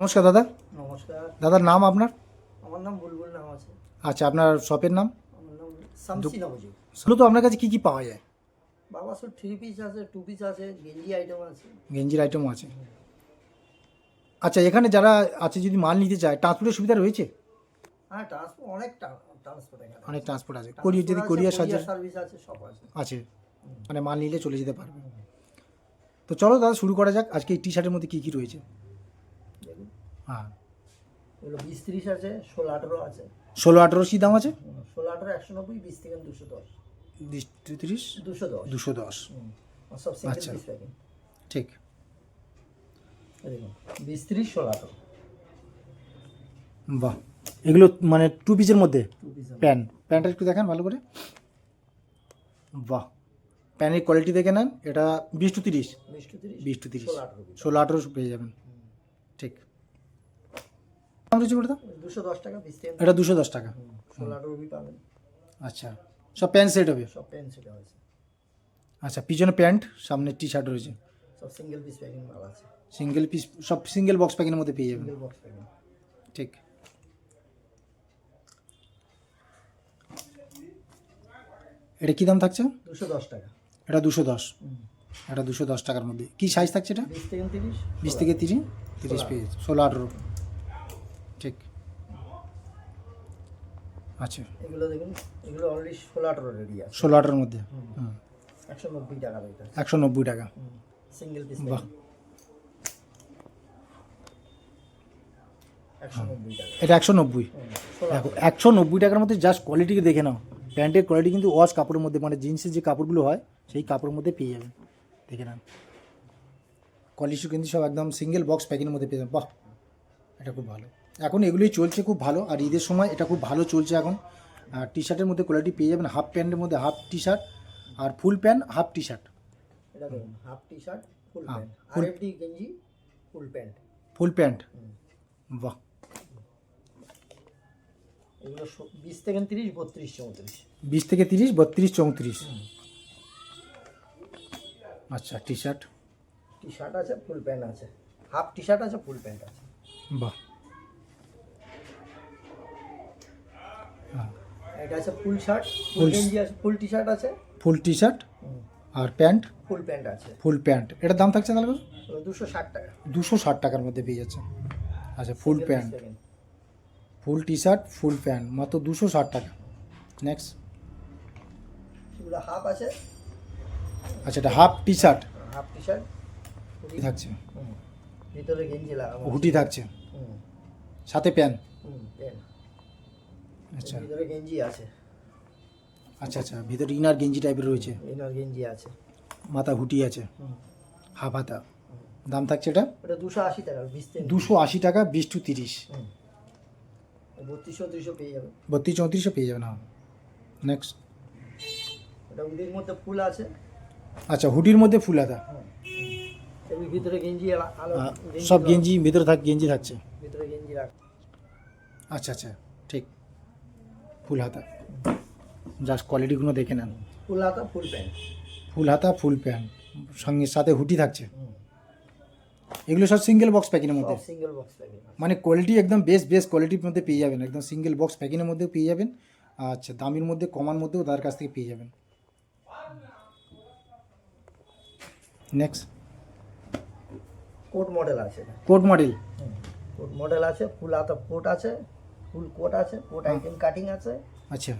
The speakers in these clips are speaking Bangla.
নমস্কার দাদা। নমস্কার। দাদার নাম আপনার? আমার নাম বুলবুল নাম আছে। আচ্ছা আপনার শপের নাম? আমার নাম শামসি নবজি মূলত আপনার কাছে কি কি পাওয়া যায়? বাবা সব থ্রি পিস আছে টু পিস আছে গেঞ্জি আইটেম আছে। গেঞ্জির আইটেমও আছে। আচ্ছা এখানে যারা আছে যদি মাল নিতে চায় ট্রান্সপোর্টের সুবিধা রয়েছে? হ্যাঁ ট্রান্সপোর্ট অনেক ট্রান্সপোর্ট অনেক ট্রান্সপোর্ট আছে। কোরিয়ার যদি কোরিয়ার সাহায্যে সার্ভিস আছে সব আছে। আছে। মানে মাল নিলে চলে যেতে পারবে। তো চলো দাদা শুরু করা যাক। আজকে এই টি শার্টের মধ্যে কী কী রয়েছে? হ্যাঁ। এগুলো বিশ তিরিশ আছে ষোলো আঠেরো আছে। ষোলো আঠেরো কি দাম আছে? ষোলো আঠেরো একশো নব্বই বিশ থেকে দুশো দশ। বিশ তিরিশ? দুশো দশ। দুশো দশ। সব আচ্ছা। ঠিক। দেখুন বিশ তিরিশ ষোলো আঠেরো। বাহ। এগুলো মানে টু পিসের মধ্যে? প্যান্ট প্যান্টটা একটু দেখান ভালো করে। বাহ। প্যান্টের কোয়ালিটি দেখে নেন। এটা বিশ টু তিরিশ? বিশ টু তিরিশ ষোলো আঠেরো পেয়ে যাবেন। রয়েছে করে দুশো দশ টাকা বিশ এটা দুশো দশ টাকা। পাবেন। আচ্ছা সব প্যান্ট সেট হবে? সব পেন সেটা আছে আচ্ছা পিছনে প্যান্ট সামনে টি শার্ট রয়েছে। সব সিঙ্গেল পিস প্যাকিং মাল আছে। সিঙ্গেল পিস সব সিঙ্গেল বক্স প্যাকের মধ্যে পেয়ে যাবেন। বক্স প্যাকিং ঠিক। এটা কী দাম থাকছে? দুশো দশ টাকা। এটা দুশো দশ। এটা দুশো দশ টাকার মধ্যে। কী সাইজ থাকছে এটা? বিশ থেকে তিরিশ। বিশ থেকে তিরিশ? তিরিশ পেজ ষোলো আঠেরো। ঠিক। আচ্ছা এগুলো দেখুন এগুলো অলরেডি ষোলো আঠারো রেডি আছে। ষোলো আঠেরোর মধ্যে। একশো নব্বই টাকা একশো নব্বই টাকা। সিঙ্গেল পিস বাহ। এটা একশো নব্বই। দেখো একশো নব্বই টাকার মধ্যে জাস্ট কোয়ালিটিকে দেখে নাও। প্যান্টের কোয়ালিটি কিন্তু ওয়াশ কাপড়ের মধ্যে মানে জিন্সের যে কাপড়গুলো হয় সেই কাপড়ের মধ্যে পেয়ে যাবেন। দেখে নেন কোয়ালিটি কিন্তু সব একদম সিঙ্গেল বক্স প্যাকের মধ্যে পেয়ে যাবেন। বাহ। এটা খুব ভালো। এখন এগুলোই চলছে খুব ভালো আর ঈদের সময় এটা খুব ভালো চলছে এখন। আর টি শার্টের মধ্যে কোয়ালিটি পেয়ে যাবেন হাফ প্যান্টের মধ্যে হাফ টি শার্ট আর full pant half T shirt এটা দেখুন half T shirt full pant গেঞ্জি ফুল প্যান্ট ফুল প্যান্ট বাহ। এগুলো বিশ থেকে তিরিশ বত্রিশ চৌত্রিশ। বিশ থেকে তিরিশ বত্রিশ চৌত্রিশ। আচ্ছা টি শার্ট টি শার্ট আছে ফুল প্যান্ট আছে। হাফ টি শার্ট আছে ফুল প্যান্ট আছে। বাহ। এটা আছে ফুল শার্ট ফুল গেঞ্জি আছে ফুল টি শার্ট আছে। ফুল টি শার্ট আর প্যান্ট? ফুল প্যান্ট আছে। Full pant. এটার দাম থাকছে তাহলে দুশো ষাট টাকা। দুশো ষাট টাকার মধ্যে পেয়ে যাচ্ছে। আচ্ছা full pant. Full T shirt full pant. মাত্র দুশো ষাট টাকা। নেক্সট এগুলো হাফ আছে। আচ্ছা এটা half T shirt half T shirt থাকছে। ভিতরে গেঞ্জি লাগানো। হুটি থাকছে। সাথে প্যান্ট। প্যান্ট। আচ্ছা। ভিতরে গেঞ্জি আছে। আচ্ছা আচ্ছা ভিতরে ইনার গেঞ্জি টাইপের রয়েছে। ইনার গেঞ্জি আছে। মাথা হুটি আছে। হাফ হাতা। দাম থাকছে এটা? ওটা দুশো আশি টাকা বিশ দুশো আশি টাকা বিশ টু তিরিশ। হুম। বত্রিশশো পেয়ে যাবে। বত্রিশ চৌত্রিশও পেয়ে যাবেন হ্যাঁ নেক্সট ওটা উদির মধ্যে ফুল আছে। আচ্ছা হুডির মধ্যে ফুল হাতা ভিতরে গেঞ্জি সব গেঞ্জি ভিতরে থাক গেঞ্জি থাকছে। ভিতরে গেঞ্জি রাখ। আচ্ছা আচ্ছা। ফুল হাতা। জাস্ট কোয়ালিটিগুলো দেখে নেন। ফুল হাতা ফুল প্যান্ট। ফুল হাতা ফুল প্যান্ট। সঙ্গে সাথে হুটি থাকছে। এগুলো সব সিঙ্গেল বক্স প্যাকিংয়ের মধ্যে। সিঙ্গেল বক্স প্যাকিং মানে কোয়ালিটি একদম বেস্ট বেস্ট কোয়ালিটির মধ্যে পেয়ে যাবেন। একদম সিঙ্গেল বক্স প্যাকিংয়ের মধ্যেও পেয়ে যাবেন। আচ্ছা দামির মধ্যে কমার মধ্যেও তার কাছ থেকে পেয়ে যাবেন। নেক্সট কোট মডেল আছে কোট মডেল কোট মডেল আছে ফুল হাতা কোট আছে। ফুল কোট আছে কোট আইটেম কাটিং আছে। আচ্ছা।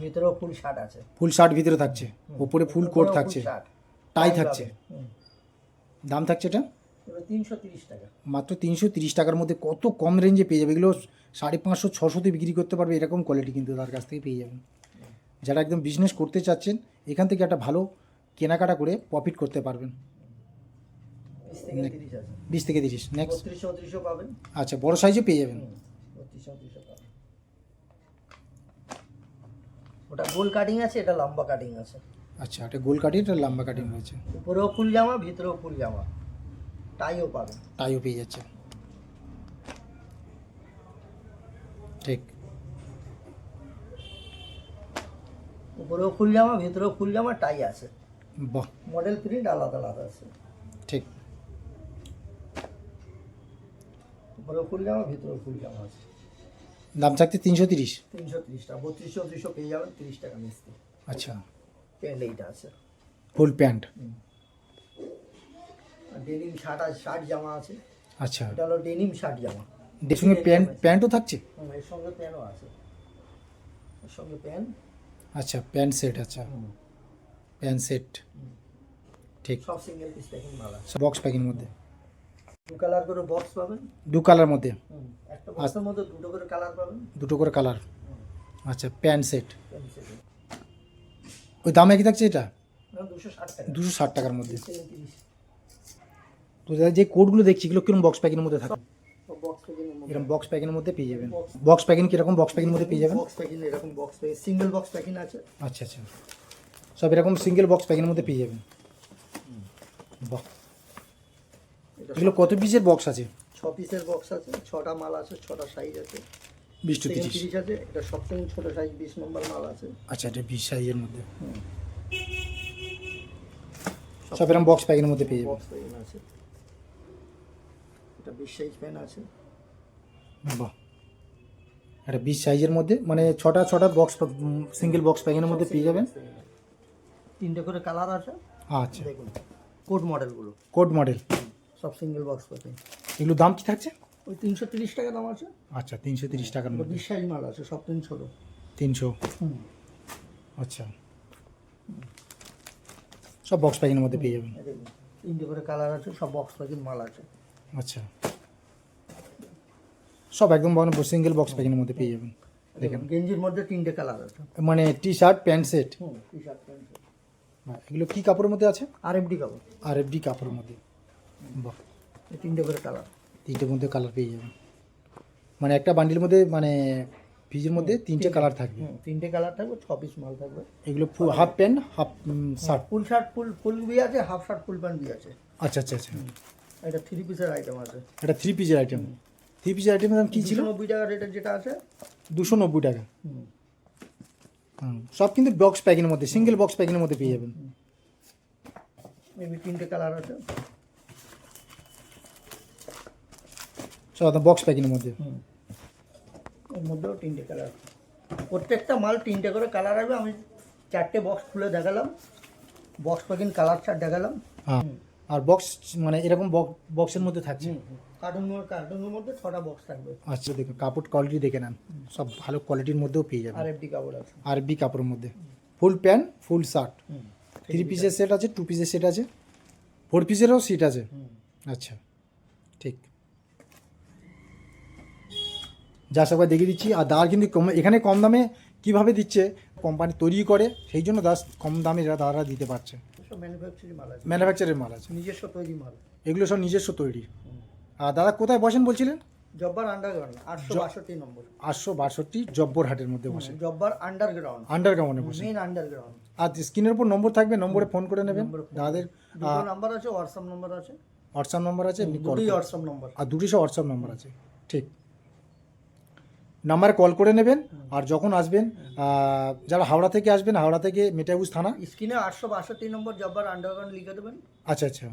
ভিতরেও ফুল শার্ট আছে। ফুল শার্ট ভিতরে থাকছে? ওপরে ফুল কোট থাকছে? টাই থাকছে? দাম থাকছে এটা? তিনশো তিরিশ টাকা। মাত্র তিনশো তিরিশ টাকার মধ্যে কত কম রেঞ্জে পেয়ে যাবে? এগুলো সাড়ে পাঁচশো ছশোতে বিক্রি করতে পারবে এরকম কোয়ালিটি কিন্তু তার কাছ থেকে পেয়ে যাবেন। যারা একদম বিজনেস করতে চাচ্ছেন এখান থেকে একটা ভালো কেনাকাটা করে প্রফিট করতে পারবেন। বিশ থেকে তিরিশ নেক্সট আচ্ছা বড় সাইজে পেয়ে যাবেন। ওটা গোল কাটিং আছে এটা লম্বা কাটিং আছে। আচ্ছা এটা গোল কাটিং এটা লম্বা কাটিং রয়েছে উপরেও ফুল জামা ভিতরেও ফুল জামা। টাইও পাবেন টাইও পেয়ে যাচ্ছে। ঠিক। উপরেও ফুল জামা ভিতরেও ফুল জামা টাই আছে। বাহ। মডেল প্রিন্ট আলাদা আলাদা আছে। ঠিক। ওপরে ফুল জামা ভিতরে ফুল জামা আছে। দাম থাকছে তিনশো তিরিশ? তিনশো তিরিশ টাকা বত্রিশ চৌত্রিশশো পেয়ে যাবেন তিরিশ টাকা মিস্ত্রি আচ্ছা। প্যান্ট এইটা আছে। ফুল প্যান্ট ডেনিম শার্ট আছে শার্ট জামা আছে। আচ্ছা। এটা হলো ডেনিম শার্ট জামা। এর সঙ্গে প্যান্ট প্যান্টও থাকছে? এর সঙ্গে প্যান্টও আছে। এর সঙ্গে প্যান্ট আচ্ছা প্যান্ট সেট আচ্ছা। প্যান্ট সেট ঠিক। সব সিঙ্গেল পিস প্যাকিং মাল আছে। বক্স প্যাকের মধ্যে? দু কালার করে বক্স পাবেন? দু কালার মধ্যে। একটা বক্সের মধ্যে দুটো করে কালার পাবেন। দুটো করে কালার। আচ্ছা প্যান্ট সেট। ওই দামে কি থাকছে এটা? দুশো ষাট টাকার মধ্যে। তো দাদা যে কোডগুলো দেখছি এগুলো কীরকম বক্স প্যাকের মধ্যে থাকে? বক্স এরকম বক্স প্যাকের মধ্যে পেয়ে যাবেন। বক্স প্যাকিং কীরকম বক্স প্যাকের মধ্যে পেয়ে যাবেন? বক্স প্যাকিং এরকম box packing single box packing আছে। আচ্ছা আচ্ছা। সব এরকম সিঙ্গেল বক্স প্যাকের মধ্যে পেয়ে যাবেন। বাহ। এটা এগুলো কত পিসের বক্স আছে? ছ পিসের বক্স আছে ছটা মাল আছে ছটা সাইজ আছে। বিশ টু তিরিশ। তিরিশ আছে এটা সবথেকে ছোট সাইজ বিশ নম্বর মাল আছে। আচ্ছা এটা বিশ সাইজের মধ্যে। সব এরকম বক্স প্যাকের মধ্যে পেয়ে যাবেন বক্স প্যাকিং আছে। এটা বিশ সাইজ পেন আছে। বাহ। একটা বিশ সাইজের মধ্যে মানে ছটা ছটা বক্স সিঙ্গেল বক্স প্যাকের মধ্যে পেয়ে যাবেন। তিনটে করে কালার আছে। আচ্ছা। দেখুন কোড মডেলগুলো কোড মডেল সব সিঙ্গেল বক্স প্যাকিং এগুলো দাম কি থাকছে? ওই তিনশো তিরিশ টাকা দাম আছে। আচ্ছা তিনশো তিরিশ টাকার মধ্যে। বিশ সাইজ মাল আছে সব তিন ছোটো তিনশো আচ্ছা। সব বক্স প্যাকের মধ্যে পেয়ে যাবেন। তিনটে করে কালার আছে সব বক্স প্যাকিং মাল আছে। আচ্ছা। সব একদম সিঙ্গেল বক্স প্যাকের মধ্যে পেয়ে যাবেন। দেখেন। গেঞ্জির মধ্যে তিনটে কালার আছে। মানে T shirt pant set T shirt pant set এগুলো কি কাপড়ের মধ্যে আছে? আর এফডি কাপড়। আর এফডি কাপড়ের মধ্যে। বাহ। এই তিনটে করে কালার তিনটের মধ্যে কালার পেয়ে যাবেন। মানে একটা বান্ডির মধ্যে মানে ফ্রিজের মধ্যে তিনটে কালার থাকবে। তিনটে কালার থাকবে ছ পিস মাল থাকবে। এগুলো full half pant half shirt full shirt full full B আছে হাফ শার্ট ফুল প্যান্ট বি আছে। আচ্ছা আচ্ছা আচ্ছা। এটা থ্রি পিসের আইটেম আছে। এটা থ্রি পিসের আইটেম থ্রি পিসের আইটেমের দাম কী ছিল? নব্বই টাকা রেটের যেটা আছে। দুশো নব্বই টাকা। সব কিন্তু বক্স প্যাকের মধ্যে সিঙ্গেল বক্স প্যাকের মধ্যে পেয়ে যাবেন। মেবি তিনটে কালার আছে। একদম বক্স প্যাকের মধ্যে। ওর মধ্যেও তিনটে কালার প্রত্যেকটা মাল তিনটে করে কালার আসবে। আমি চারটে বক্স খুলে দেখালাম। বক্স প্যাকিং কালার চার্ট দেখালাম। হ্যাঁ আর বক্স মানে এরকম বক্সের মধ্যে থাকছে? কার্টুন কার্টুনের মধ্যে ছটা বক্স থাকবে। আচ্ছা দেখুন কাপড় কোয়ালিটি দেখে নেন। সব ভালো কোয়ালিটির মধ্যেও পেয়ে যাবেন। আর এফডি কাপড় আছে। আর বি কাপড়ের মধ্যে। Full pant full shirt three পিসের সেট আছে টু পিসের সেট আছে। ফোর পিসেরও সিট আছে। আচ্ছা ঠিক। যা সবাই দেখিয়ে দিচ্ছি। আর দাদার কিন্তু কম এখানে কম দামে কীভাবে দিচ্ছে কোম্পানি তৈরি করে সেই জন্য দাস কম দামে যারা দাদারা দিতে পারছে। সব মাল আছে। ম্যানুফ্যাকচারের মাল আছে। নিজস্ব তৈরি মাল। এগুলো সব নিজস্ব তৈরি। আর দাদা কোথায় বসেন বলছিলেন? জব্বার আন্ডারগ্রাউন্ড আটশো বাষট্টি নম্বর। আটশো বাষট্টি জব্বর হাটের মধ্যে বসে জব্বার আন্ডারগ্রাউন্ড আন্ডারগ্রাউন্ডে বসে মেইন আন্ডারগ্রাউন্ড আর স্ক্রিনের উপর নম্বর থাকবে নম্বরে ফোন করে নেবেন। দাদাদের নাম্বার আছে হোয়াটসঅ্যাপ নাম্বার আছে। হোয়াটসঅ্যাপ নম্বর আছে হোয়াটসঅ্যাপ নাম্বার। আর দুটি সব হোয়াটসঅ্যাপ নাম্বার আছে। ঠিক। নাম্বারে কল করে নেবেন আর যখন আসবেন যারা হাওড়া থেকে আসবেন হাওড়া থেকে মেটাবুজ থানা। স্ক্রিনে আটশো বাষট্টি নম্বর জব্বার আন্ডারগ্রাউন্ড লিখে দেবেন। আচ্ছা আচ্ছা।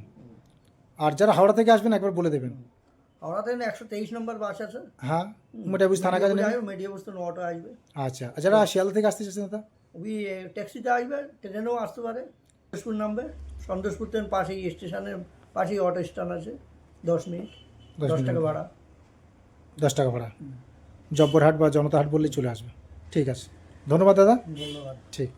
আর যারা হাওড়া থেকে আসবেন একবার বলে দেবেন। হাওড়া থেকে একশো তেইশ নম্বর বাস আছে। হ্যাঁ মেটাবুজ থানা কাছে অটো আসবে আচ্ছা যারা শিয়ালদা থেকে আসতে চাচ্ছেন দাদা? ওই ট্যাক্সিতে আসবে ট্রেনেও আসতে পারে। সন্তোষপুর নামবে সন্তোষপুর ট্রেন পাশেই স্টেশনের পাশেই অটো স্ট্যান্ড আছে দশ মিনিট দশ টাকা ভাড়া। দশ টাকা ভাড়া। জব্বরহাট বা জনতা হাট বললেই চলে আসবে। ঠিক আছে। ধন্যবাদ দাদা। ধন্যবাদ। ঠিক।